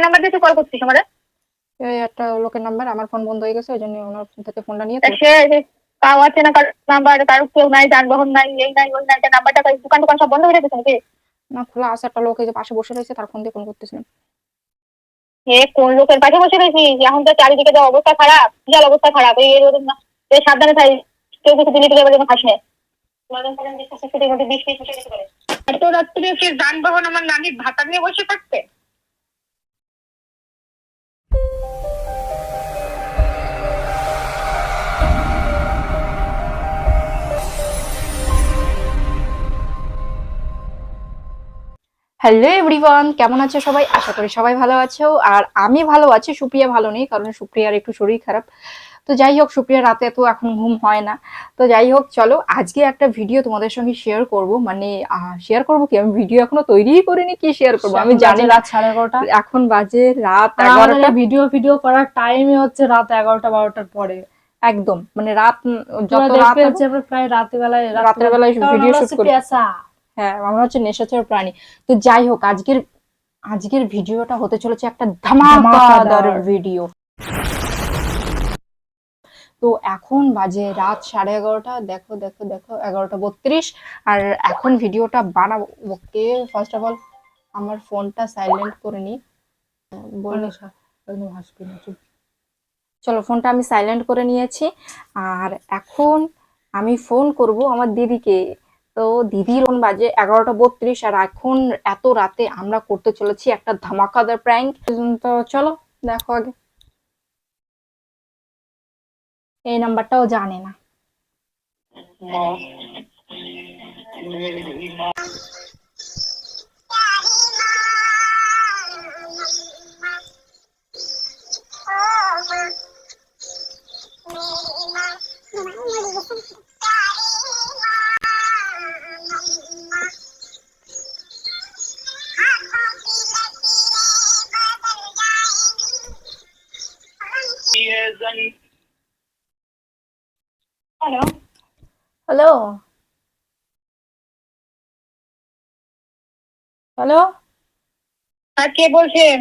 কার number দিয়ে তুই call করছিস আমাদের এই একটা লোকের নাম্বার আমার ফোন বন্ধ হয়ে গেছে ওই জন্য ওনার ফোন থেকে ফোনটা নিয়ে সে কাউ আছে না কার নাম্বার কারও কেউ নাই যানবাহন নাই এই নাই ওই নাই নাম্বারটা দোকান দোকান সব বন্ধ হয়ে গেছে নাকি? না খোলা আছে একটা লোক এই যে পাশে বসে রয়েছে তার ফোন দিয়ে ফোন করতেছিলাম হে কোন লোকের পাশে বসে রয়েছিস? এখন তো চারিদিকে যা অবস্থা খারাপ বিশাল অবস্থা খারাপ এই রোদের না- এই সাবধানে থাকি কেউ কিছু দিলে টিলে যেন খাস না এত রাত্রে সে যানবাহন আমার নানির ভাতা নিয়ে বসে থাকতে? হ্যালো এভরিওয়ান কেমন আছো সবাই? আশা করি সবাই ভালো আছো। আর আমি ভালো আছি সুপ্রিয়া ভালো নেই কারণ সুপ্রিয়ার একটু শরীর খারাপ। তো যাই হোক সুপ্রিয়া রাতে তো এখন ঘুম হয় না। তো যাই হোক চলো আজকে একটা ভিডিও তোমাদের সঙ্গে শেয়ার করব। মানে শেয়ার করব কি? আমি ভিডিও এখনও তৈরিই করিনি কি শেয়ার করব? আমি জানি রাত সাড়ে এগারোটা। এখন বাজে রাত আমাদের এগারোটা। ভিডিও ভিডিও করার টাইমই হচ্ছে রাত এগারোটা বারোটার পরে। একদম মানে রাত যত রাত হচ্ছে প্রায় রাতে বেলায় রাতের বেলায় ভিডিও shoot করি। হ্যাঁ আমরা হচ্ছে নেশাচর প্রাণী। তো যাই হোক আজকের আজকের ভিডিওটা হতে চলেছে একটা ধামাকাদার। ভিডিও তো এখন বাজে রাত সাড়ে এগারোটা দেখো দেখো দেখো এগারোটা বত্রিশ। আর এখন ভিডিওটা বানাবো। ওকে ফার্স্ট অফ অল আমার ফোনটা সাইলেন্ট করে নি। বলে। একদম হাসবি না চুপ। চলো ফোনটা আমি সাইলেন্ট করে নিয়েছি। আর এখন আমি ফোন করব আমার দিদিকে। তো দিদির ওন বাজে এগারোটা বত্রিশ আর এখন এত রাতে আমরা করতে চলেছি একটা ধামাকাদার প্র্যাঙ্ক তো চলো, দেখো আগে। এই নাম্বারটাও জানে না। আর কে বলছেন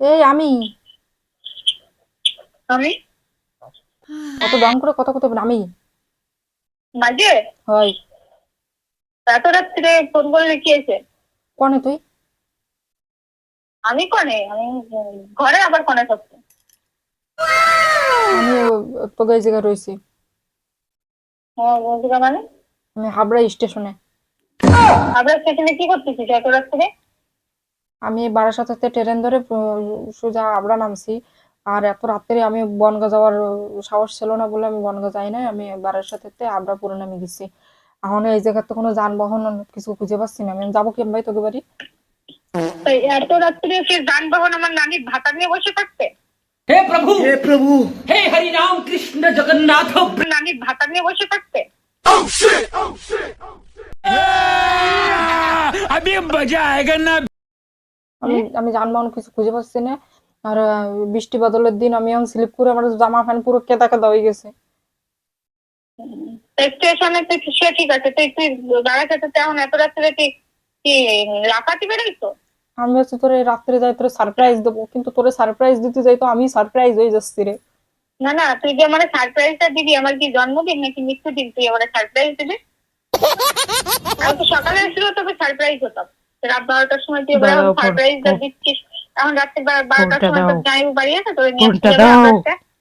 এই আমি। আমি? কত দাম করে কথা কথা আমি। মাঝে হয়। এত রাত্রে ফোন করলে কি হয়েছে? কনে তুই? আমি কনে? আমি ঘরে আবার কনে থাকছি আমি তোকে এই জায়গায় রয়েছি। মানে? আমি হাবড়া স্টেশনে। আমরা স্টেশনে কি করতেছিস এত রাত্রে? আমি বারাসাতে ট্রেন ধরে উম, সোজা আবড়া নামছি আর এত রাত্রে আমি বনগা যাওয়ার সাহস ছিল না বলে আমি বনগা যাই নাই আমি বারাসাতে আবড়া পুরো নামে গেছি এখন এই জায়গায় তো কোনো যানবাহন কিছু খুঁজে পাচ্ছি না আমি যাবো কেম ভাই তোকে বাড়ি তো এত রাত্রে সে যানবাহন আমার নানির ভাতা নিয়ে বসে থাকতে हे प्रभु हे प्रभु हे हरि राम कृष्ण जगन्नाथ নানির ভাতা নিয়ে বসে থাকতে अभी मजा आएगा ना আমি আমি যানবাহন কিছু খুঁজে পাচ্ছি না। আর বৃষ্টি বাদলের দিন আমি এখন স্লিপ করে আমার জামা প্যান্ট পুরো কেদা কেদা হয়ে গেছে। স্টেশনে তো সে ঠিক আছে। তুই তুই দাঁড়া সাথে এখন এত রাত্রে তুই কি রাখাতে বেরোইছো আমি হচ্ছে তোর রাত্রে যাই তোর সারপ্রাইজ দেবো। কিন্তু তোরে সারপ্রাইজ দিতে যাই তো আমি সারপ্রাইজ হয়ে যাচ্ছি রে। না না তুই যে আমার সারপ্রাইজটা দিবি আমার কি জন্মদিন নাকি মৃত্যুদিন? তুই আমার সারপ্রাইজ দিবি? আমি তো সকালে এসেছিল তোকে সারপ্রাইজ হতাম। রাত বারোটার সময় তুই এবার দিচ্ছিস এখন রাত্রে বারোটার সময় তোর দাও। বাড়ি আছে তোরে নিয়ে ফোনটা দাও।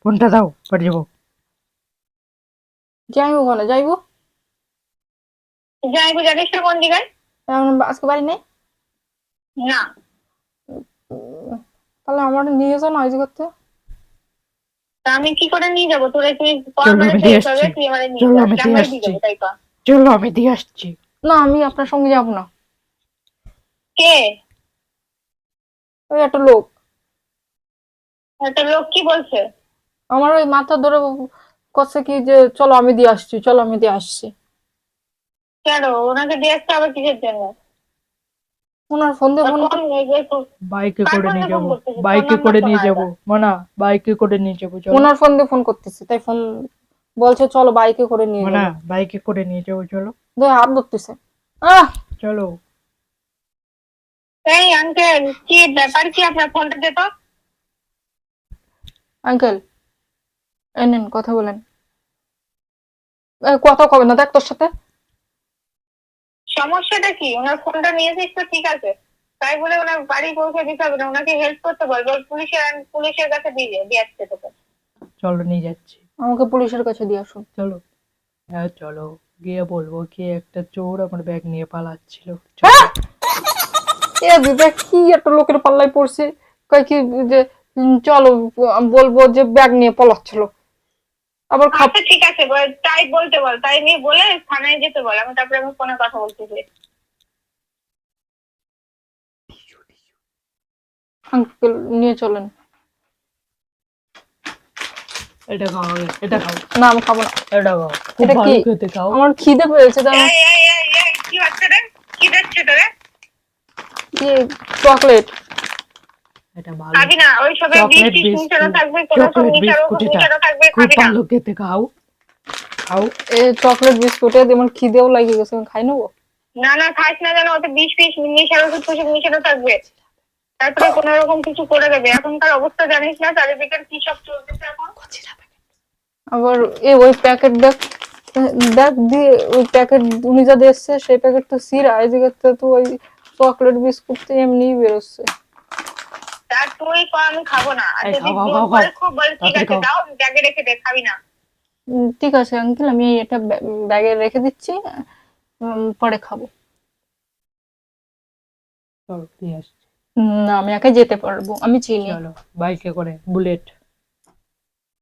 ফোনটা দাও বাড়ি যাব। যাই হোক না যাইবো জানিস না কোন এখন আজকে বাড়ি নেই? না। তাহলে আমার নিয়ে যাও না ওই জায়গাতে তা আমি কি করে নিয়ে যাব? তোরা তুই আসছি। তুই চলো আমি দিয়ে আসছি। না আমি আপনার সঙ্গে যাব না। কে? ওই একটা লোক। একটা লোক কি বলছে? আমার ওই মাথা ধরে করছে কি যে চলো আমি দিয়ে আসছি চলো আমি দিয়ে আসছি। কেন? ওনাকে দিয়ে আসতে আবার কিসের জন্য? ওনার ফোন দিয়ে ফোন বাইকে করে নিয়ে যাব? বাইকে করে নিয়ে যাব। মানা বাইকে করে নিয়ে যাব চলো। ওনার ফোন দিয়ে ফোন করতেছি তাই ফোন বলছে চলো বাইকে করে নিয়ে মানা যাব। বাইকে করে নিয়ে যাব চলো। হাত ধরতেছে। আহ! চলো। এই আঙ্কেল কি ব্যাপার? কি আপনার ফোনটা দে তো আঙ্কেল এই নেন কথা বলেন। কথা কবে? না দেখ তোর সাথে। সমস্যাটা কি? ওনার ফোনটা নিয়েছিস তো ঠিক আছে। তাই বলে ওনার বাড়ি পৌঁছে দিতে হবে না। ওনাকে হেল্প করতে বল। বল পুলিশের পুলিশের কাছে দিয়ে দিয়ে আসতে তোকে। চলো নিয়ে যাচ্ছি। আমাকে পুলিশের কাছে দিয়ে আসুন। চলো। হ্যাঁ চলো। গিয়ে বলব কি একটা চোর আমার ব্যাগ নিয়ে পালাচ্ছিল। এ দিদা কি একটা লোকের পাল্লায় পড়ছে? কয় কি যে চলো বলব যে ব্যাগ নিয়ে পলাচ্ছিল। আবার আচ্ছা ঠিক আছে তাই বলতে বল তাই নিয়ে বলে থানায় যেতে বল আমি তারপরে আমি ফোনে কথা বলতেছি। আঙ্কেল নিয়ে চলেন। এটা খাও এটা খাও। না আমি খাব না। এটা খাও। এটা কি? আমার খিদে পেয়েছে তাই এই এই এই এই কি হচ্ছে রে? কি দেখছে তোরে? চকলেট? এটা ভালো। না ওই সবে থাকবে? কোনো থাকবে খুব খেতে খাও। খাও। বিস্কুটে খিদেও লাগে গেছে খাই নেব? না না খাস না যেন ওতে বিষ ফিস মিশানো থাকবে। তারপরে কোনো রকম কিছু করে দেবে। এখনকার অবস্থা জানিস না চারিদিকে কি সব চলতেছে এখন? আবার এ ওই প্যাকেট দেখ দেখ দিয়ে ওই প্যাকেট উনি যা দিচ্ছে সেই প্যাকেট তো সিরা এদিকে তো তো ওই চকলেট বিস্কুট তো এমনিই বেরোচ্ছে। তুই আমি খাব না। আর যদি জোর করে খুব বল ঠিক আছে দাও ব্যাগে রেখে দে খাবি না। ঠিক আছে আঙ্কেল আমি এটা ব্যাগে রেখে দিচ্ছি উম, পরে খাব। চলো নিয়ে আসছি। না আমি একাই যেতে পারব আমি চিনি। চলো বাইকে করে বুলেট।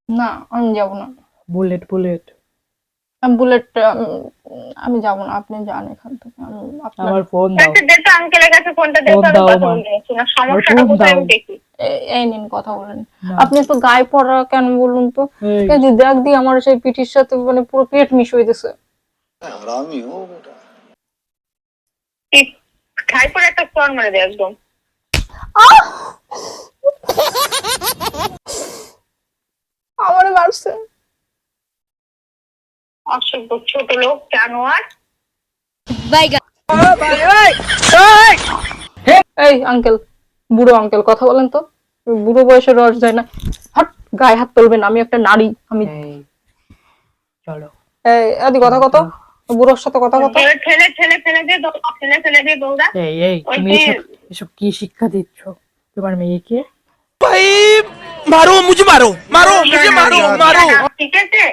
না আমি যাব না। Bullet bullet. বুলেট আমি যাব না আপনি যান এখান থেকে। আমি আমার ফোন দাও। আচ্ছা দেখো আঙ্কেলের কাছে ফোনটা দেখো আমি কথা বলছি না। সমস্যাটা কোথায় আমি দেখি। এই নিন কথা বলেন। আপনি তো গায়ে পড়া কেন বলুন তো? এই। যে দেখ দি আমার সেই পিঠির সাথে মানে পুরো পেট মিশ হয়ে গেছে ও আমি ও পড়া একদম। আমারে মারছে বুড়ো আঙ্কেল কথা বলেন তো। বুড়ো বয়সে রস যায় না। হট গায়ে হাত তুলবেন আমি একটা নারী আমি চলো। আদি কথা কত? বুড়োর সাথে কথা কত? ঠেলে ঠেলে ফেলে দিয়ে দৌড়া ঠেলে দিয়ে দৌড়া। এই এই তুমি এসব কি শিক্ষা দিচ্ছ? তোমার মেয়েকে? ভাই মারো মুঝে মারো মারো মুঝে মারো। মারো। ঠিক আছে?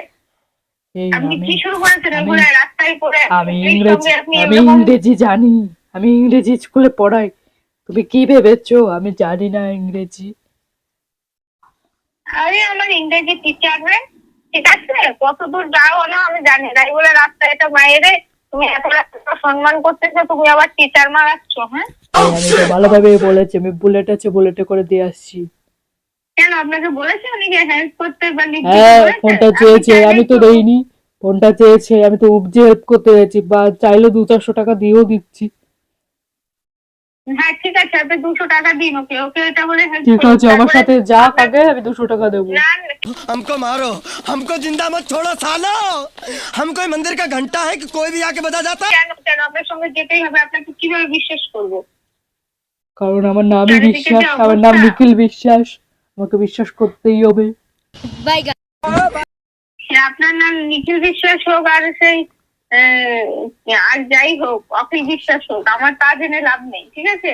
আপনি আমি কি শুরু করেছেন আমি- রাস্তায় পড়ে? আমি ইংরেজি আমি ইংরেজি জানি। আমি ইংরেজি স্কুলে পড়াই। তুমি কি ভেবেছো? আমি জানি না ইংরেজি। আরে আমার ইংরেজি টিচার রে ঠিক আছে? কত দূর যাও না আমি জানি তাই বলে রাস্তায় একটা মায়েরে তুমি এত রাস্তা সম্মান করতেছো তুমি আবার টিচার মারাচ্ছ হ্যাঁ? আমি ভালোভাবে বলেছি। আমি বুলেট আছে বুলেটে করে দিয়ে আসছি। কেন আপনাকে বলেছে উনি যে হেল্প করতে বা লিখতে হ্যাঁ বলেছে? ফোনটা আপনি চেয়েছে চাইলে আমি তো দেইনি ফোনটা চেয়েছে আমি তো উপজে হেল্প করতে গেছি বা চাইলে দু চারশো টাকা দিয়েও দিচ্ছি হ্যাঁ ঠিক আছে আপনি দুশো টাকা দিন ওকে ওকে এটা বলে হেল্প ঠিক আছে আমার সাথে যা আগে আমি দুশো টাকা দেবো না না, हमको मारो हमको जिंदा मत छोड़ो सालो हम कोई मंदिर का घंटा है कि कोई भी आके बजा जाता है কেন কেন আপনার সঙ্গে যেতেই হবে আপনাকে কিভাবে বিশ্বাস করবো কারণ আমার নামই চারিদিকে বিশ্বাস যে আমার নাম অবস্থা। নিখিল বিশ্বাস আমাকে বিশ্বাস করতেই হবে। সে আপনার নাম নিখিল বিশ্বাস হোক আর সেই আহ, আর যাই হোক অখিল বিশ্বাস হোক আমার তা জেনে লাভ নেই ঠিক আছে?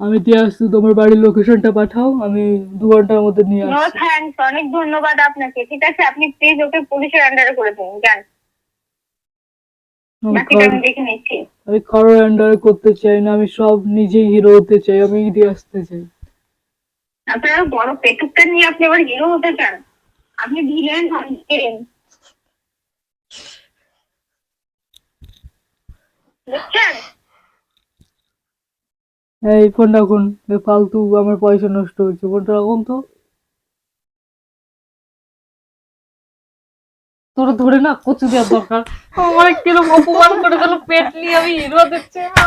আমি দিয়ে আসছি তোমার বাড়ির লোকেশনটা পাঠাও আমি দু ঘণ্টার মধ্যে নিয়ে নো আসছি। থ্যাঙ্কস অনেক ধন্যবাদ আপনাকে ঠিক আছে? আপনি প্লিজ ওকে পুলিশের আন্ডারে করে দিন যান। আমি কারো- নিচ্ছি। আমি কারোর আন্ডারে করতে চাই না আমি সব নিজেই হিরো হতে চাই আমি দিয়ে আসতে চাই। আপনার বড় পেটুকটা নিয়ে আপনি আবার হিরো হতে চান? আপনি ভিলেন হন এই ফোন রাখুন ফালতু আমার পয়সা নষ্ট হচ্ছে ফোনটা রাখুন তো। তোর ধরে না কচু দেওয়ার দরকার। আমার কীরকম অপমান করে দিল পেট নিয়ে আমি হিরো না।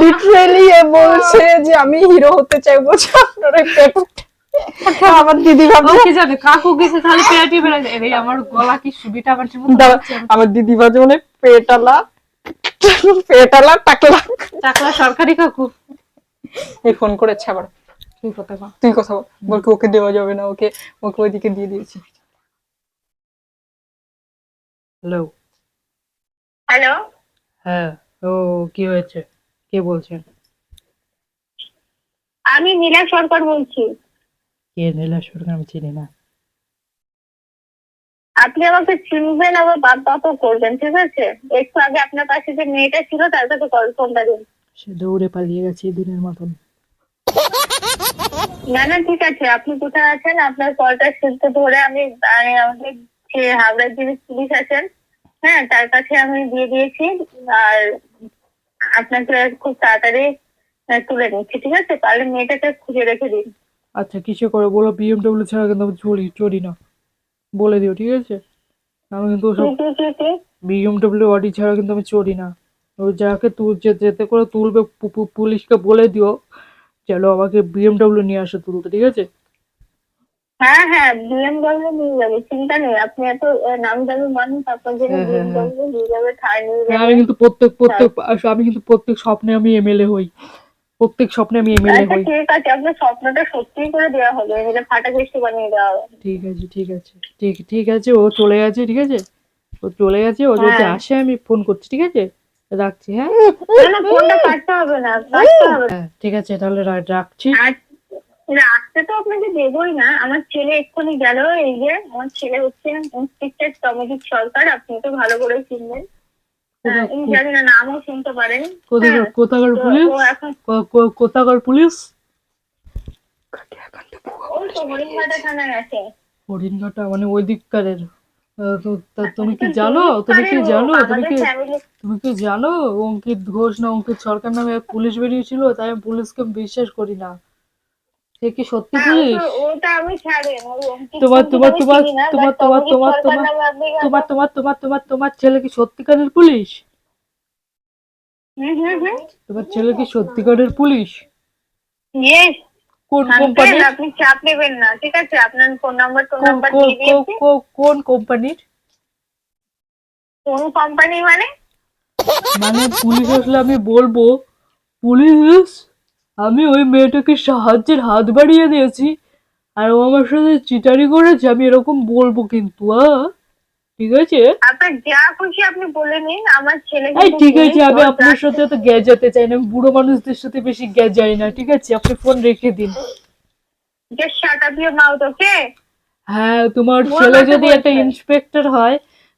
লিটারেলি এ বলছে যে আমি হিরো হতে চাই বলছে আপনার পেটুকটা। আমার দিদি ভাবছে কি জানে? কাকু গেছে খালি পেটই বেড়ে যায়। আমার গলা কি আমার দিদি ভাবছে মানে পেটালা পেটালা টাকলা। সরকারি কাকু? এই ফোন করেছে আবার। কি কথা তুই কথা বল। ওকে দেওয়া যাবে না ওকে ওকে ওইদিকে দিয়ে দিয়েছি। হ্যালো হ্যালো হ্যাঁ ও কি হয়েছে? কে বলছেন? আমি নীলা সরকার বলছি। কে নীলা সরকার? আমি চিনি না। আপনি আমাকে চিনবেন আবার বাদ বাদ করবেন ঠিক আছে? একটু আগে আপনার পাশে যে মেয়েটা ছিল তার কাছে কল ফোনটা দিন। সে দৌড়ে পালিয়ে গেছে দিনের মতন। না না ঠিক আছে। আপনি কোথায় আছেন? আপনার কলটা শুনতে ধরে আমি আমি যে হাওড়ার যিনি পুলিশ আছেন হ্যাঁ তার কাছে আমি দিয়ে দিয়েছি আর আপনাকে খুব তাড়াতাড়ি তুলে নিচ্ছি ঠিক আছে? পারলে মেয়েটাকে খুঁজে রেখে দিন। আচ্ছা কিসে করে বলো বিএমডব্লিউ ছাড়া কিন্তু আমি চড়ি চড়ি না। বলে দিও ঠিক আছে? আমি কিন্তু বিএমডব্লিউ অডি ছাড়া কিন্তু আমি চড়ি না। ওই যাকে তুল যেতে করে তুলবে পুলিশকে বলে দিও চলো আমাকে বিএমডব্লিউ নিয়ে আসো তুলতে ঠিক আছে? হ্যাঁ হ্যাঁ বিএমডব্লিউ নিয়ে যাবে চিন্তা নেই আপনি এত নামি দামি মানুষ আপনার জন্য হ্যাঁ, হ্যাঁ, হ্যাঁ। বিএমডব্লিউ নিয়ে যাবে থার নিয়ে হ্যাঁ, যাবে। আমি কিন্তু প্রত্যেক প্রত্যেক আমি কিন্তু প্রত্যেক স্বপ্নে আমি এমএলএ হই। প্রত্যেক স্বপ্নে আমি এমএলএ আচ্ছা হই। ঠিক আছে আপনার স্বপ্নটা সত্যি করে দেওয়া হবে এটা ফাটা কেষ্টে বানিয়ে দেওয়া হবে। ঠিক আছে ঠিক আছে ঠিক ঠিক আছে ও চলে গেছে ঠিক আছে? ও চলে গেছে ও যদি হ্যাঁ। আসে আমি ফোন করছি ঠিক আছে? রাখছি হ্যাঁ? না ফোনটা কাটতে হবে না কাটতে হবে। হ্যাঁ ঠিক আছে তাহলে রাখছি। রাখতে তো আপনাকে দেবই না। আমার ছেলে এক্ষুনি গেল এই যে আমার ছেলে হচ্ছে ইন্সপেক্টর তমজিৎ সরকার আপনি তো ভালো করে চিনবেন। জানি না নামও শুনতে পারেন। কোথাকার হ্যাঁ, পুলিশ? কোথাকার থানায় আছে। হরিণঘাটা মানে ওই দিককারের। তো তুমি কি জানো? তুমি কি জানো? তুমি কি তুমি কি জানো? অঙ্কিত ঘোষ না অঙ্কিত সরকার নামে পুলিশ বেরিয়েছিল তাই আমি পুলিশকে বিশ্বাস করি না। সে কি সত্যি হ্যাঁ, পুলিশ ওটা- ওটা আমি ছাড়েন তোমার তোমার তোমার তোমার তোমার তোমার তোমার তোমার তোমার তোমার তোমার ছেলে কি সত্যিকারের পুলিশ? তোমার ছেলে কি সত্যিকারের পুলিশ? কোন কোম্পানির আপনি চাপ নেবেন না ঠিক আছে? আপনার ফোন নাম্বার ফোন নাম্বার কোন কোম্পানির কোন কোম্পানি মানে? মানে পুলিশ আসলে আমি বলব পুলিশ আমি ওই মেয়েটাকে সাহায্যের হাত বাড়িয়ে দিয়েছি আর ও আমার সাথে চিটারি করেছে আমি এরকম বলব কিন্তু ঠিক আছে? আপনার যা খুশি আপনি বলে নিন আমার ছেলে ঠিক আছে আমি আপনার সাথে তো গেজাতে চাই না আমি বুড়ো মানুষদের সাথে বেশি গেজাই না ঠিক আছে? আপনি ফোন রেখে দিন। হ্যাঁ তোমার ছেলে যদি একটা ইন্সপেক্টর হয়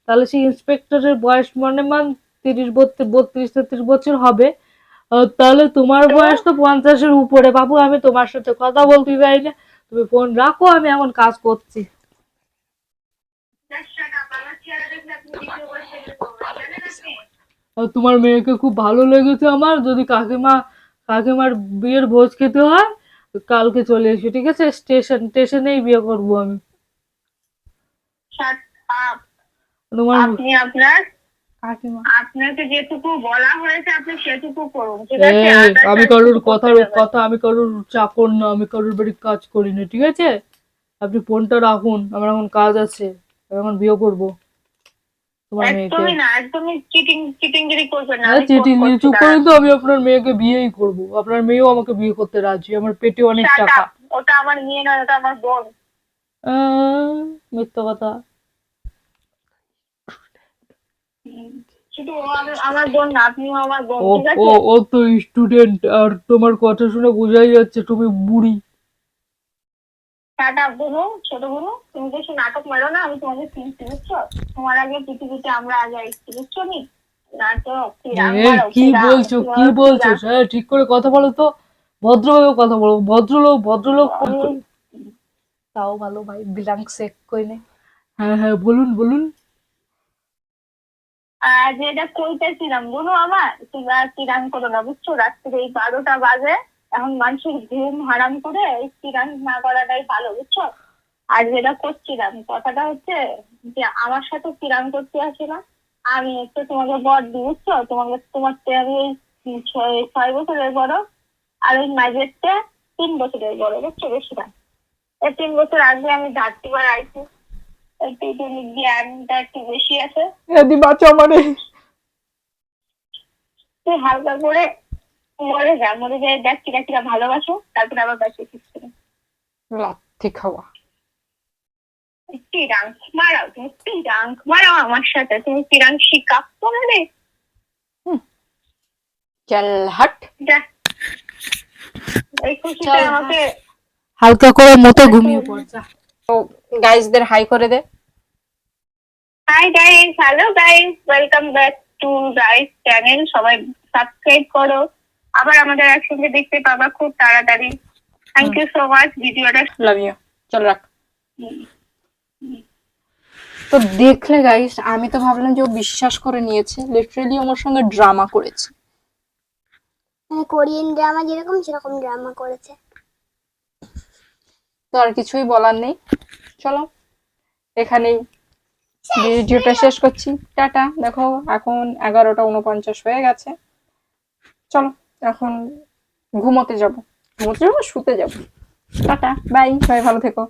তাহলে সেই ইন্সপেক্টরের বয়স মানে মান তিরিশ বত্রিশ বত্রিশ তেত্রিশ বছর হবে। তাহলে তোমার বয়স তো পঞ্চাশের উপরে। বাবু আমি তোমার সাথে কথা বলতে চাই না। তুমি ফোন রাখো আমি এখন কাজ করছি। তোমার মেয়েকে খুব ভালো লেগেছে আমার। যদি কাকিমা কাকিমার বিয়ের ভোজ খেতে হয় কালকে চলে এসো ঠিক আছে? স্টেশন স্টেশনেই বিয়ে করব আমি। তোমার আপনি আপনার আপনাকে যেটুকু বলা হয়েছে আপনি সেটুকু করুন ঠিক আছে? আমি কারোর কথার না। কথা আমি কারোর চাকর না আমি কারোর বাড়ির কাজ করি না ঠিক আছে? আপনি ফোনটা রাখুন আমার এখন কাজ আছে আমি এখন বিয়ে করব। তোমার মেয়েকে। না একদমই চিটিং করবেন না হ্যাঁ আমি চিঠি ফোন করে তো আমি আপনার মেয়েকে বিয়েই করব আপনার মেয়েও আমাকে বিয়ে করতে রাজি আমার পেটে অনেক টাকা ওটা আমার মেয়ে নয় ওটা আমার বোন। আহ, মিথ্যা কথা। শুধু ও আমার- আমার বোন না আপনিও আমার বোন ও ঠিক আছে? ও তো স্টুডেন্ট আর তোমার কথা শুনে বোঝাই যাচ্ছে তুমি বুড়ি। টাটা বুনু ছোট বুনু তুমি নাটক মারো না আমি তোমাকে চিনছি বুঝছ তোমার আগে পৃথিবীতে আমরা আগে আসছি বুঝছ নি কি বলছো কি বলছো? হ্যাঁ ঠিক করে কথা বলো তো ভদ্রভাবে কথা বলো ভদ্রলোক ভদ্রলোক তাও ভালো ভাই বিলাং চেক কইনে হ্যাঁ হ্যাঁ বলুন বলুন। আর যেটা কইতেছিলাম, বুনু আমার, তোমরা কিরাম করো না, বুঝছ? রাত্রে এই বারোটা বাজে, এখন মানুষের ঘুম হারাম করে এই কিরাম না করাটাই ভালো, বুঝছ? আর যেটা করছিলাম, কথাটা হচ্ছে যে আমার সাথে কিরাম করতে আসছিলাম আমি হচ্ছে তোমাকে বর দিই, বুঝছ? তোমাকে তোমার আমি এই ছয় বছরের বড়, আর ওই মাঝেরটা তিন বছরের বড়, বুঝছ? বেশি না। এই তিন বছর আগে আমি বার আইছি। একটু জ্ঞানটা একটু বেশি আছে। এদি বাঁচাও মানে তুই হালকা করে মরে যা মরে যায় দেখ কিরা কিরা ভালোবাসো তারপরে আবার বাঁচিয়ে ফিরছে লাথি খাওয়া। মারাও তুমি মারাও আমার সাথে তুমি শিকাপ চল হাট। চল, আমাকে হালকা করে মতো ঘুমিয়ে পড়। যা। গাইজদের হাই করে দে। Hi guys hello guys welcome back to guys channel সবাই সাবস্ক্রাইব করো। আবার আমাদের একসঙ্গে দেখতে পাবা খুব তাড়াতাড়ি। থ্যাংক ইউ সো মাচ ভিডিওটা লাভ ইউ চল রাখ। তো দেখলে গাইস আমি তো ভাবলাম যে ও বিশ্বাস করে নিয়েছে। লিটারেলি আমার সঙ্গে ড্রামা করেছে। কোরিয়ান ড্রামা যেরকম সেরকম ড্রামা করেছে। তো আর কিছুই বলার নেই। চলো, এখানেই ভিডিওটা শেষ করছি। টাটা, দেখো এখন এগারোটা উনপঞ্চাশ হয়ে গেছে। চলো, এখন ঘুমোতে যাব। ঘুমোতে যাব, শুতে যাব। টাটা বাই সবাই ভালো থেকো।